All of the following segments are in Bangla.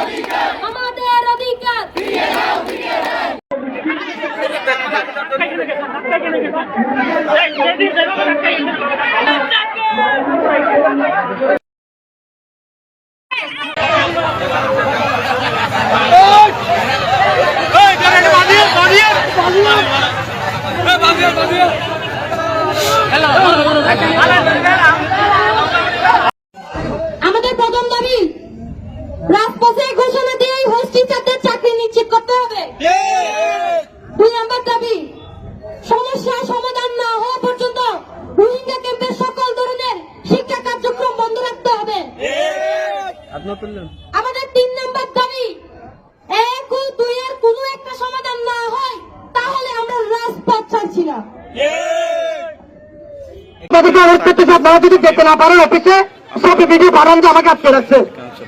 আমাদের অধিকার আমাদের প্রথম দাবি রাজপথে ঘোষণা দিয়ে হোস্টেল ছাত্রের চাকরি নিশ্চিত করতে হবে দুই নম্বর দাবি সমস্যা সমাধান না হওয়া পর্যন্ত রোহিঙ্গা ক্যাম্পের সকল ধরনের শিক্ষা কার্যক্রম বন্ধ রাখতে হবে আমাদের তিন নম্বর দাবি এক ও দুই এর কোনো একটা সমাধান না হয় তাহলে আমরা রাজপথ ছাড়ছি না। আপনাদেরকে অনুরোধ করতেছি আপনারা যদি যেতে না পারেন অফিসে সব ভিডিও পাঠান যে আমাকে আটকে রাখছে।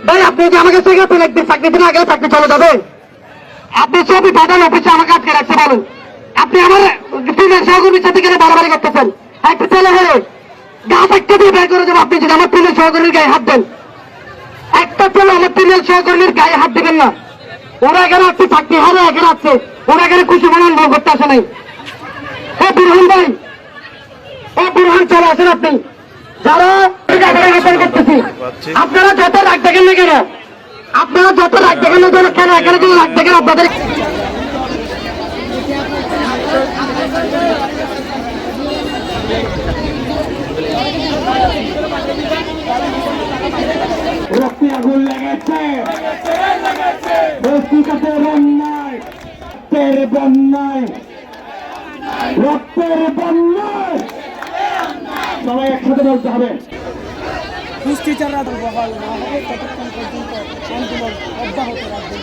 ভাই আপনি যদি আমাকে শেখাতেন একদিন চাকরি দিন আগে চাকরি চলে যাবে। আপনি সবই পাঠান অফিসে আমাকে আটকে রাখছে বলুন। আপনি আমার প্রিনের সহকর্মীর সাথে গেলে বাড়াবাড়ি করতেছেন? একটু ছেলে হয়ে গাছ একটা দিয়ে বের করে আপনি যদি আমার সহকর্মীর গায়ে হাত দেন। একটা ছেলে আমার প্রিনের সহকর্মীর গায়ে হাত দিবেন না। ওরা এখানে আসছে, চাকরি হবে, এখানে আসছে। ওরা এখানে খুশি মনন ভোগ করতে আসে নাই। ও বুরহান ভাই ও বুরহান চলে আসেন আপনি। যারা আবেদন করতেছি, আপনারা যত রাগ দেখেন না কেন, আপনারা যত রাগ দেখেন না কেন কেন এখানে যদি রাগ দেখেন আপনাদের? রক্তে আগুন লেগেছে। রক্তিকাতে বন্যায় রক্তের বন্যায় রক্তের বন্যায় সবাই একসাথে বলতে হবে। দুষ্টিচাররা বহাল না হবে ততক্ষণ পর্যন্ত আন্দোলন অব্যাহত রাখবেন।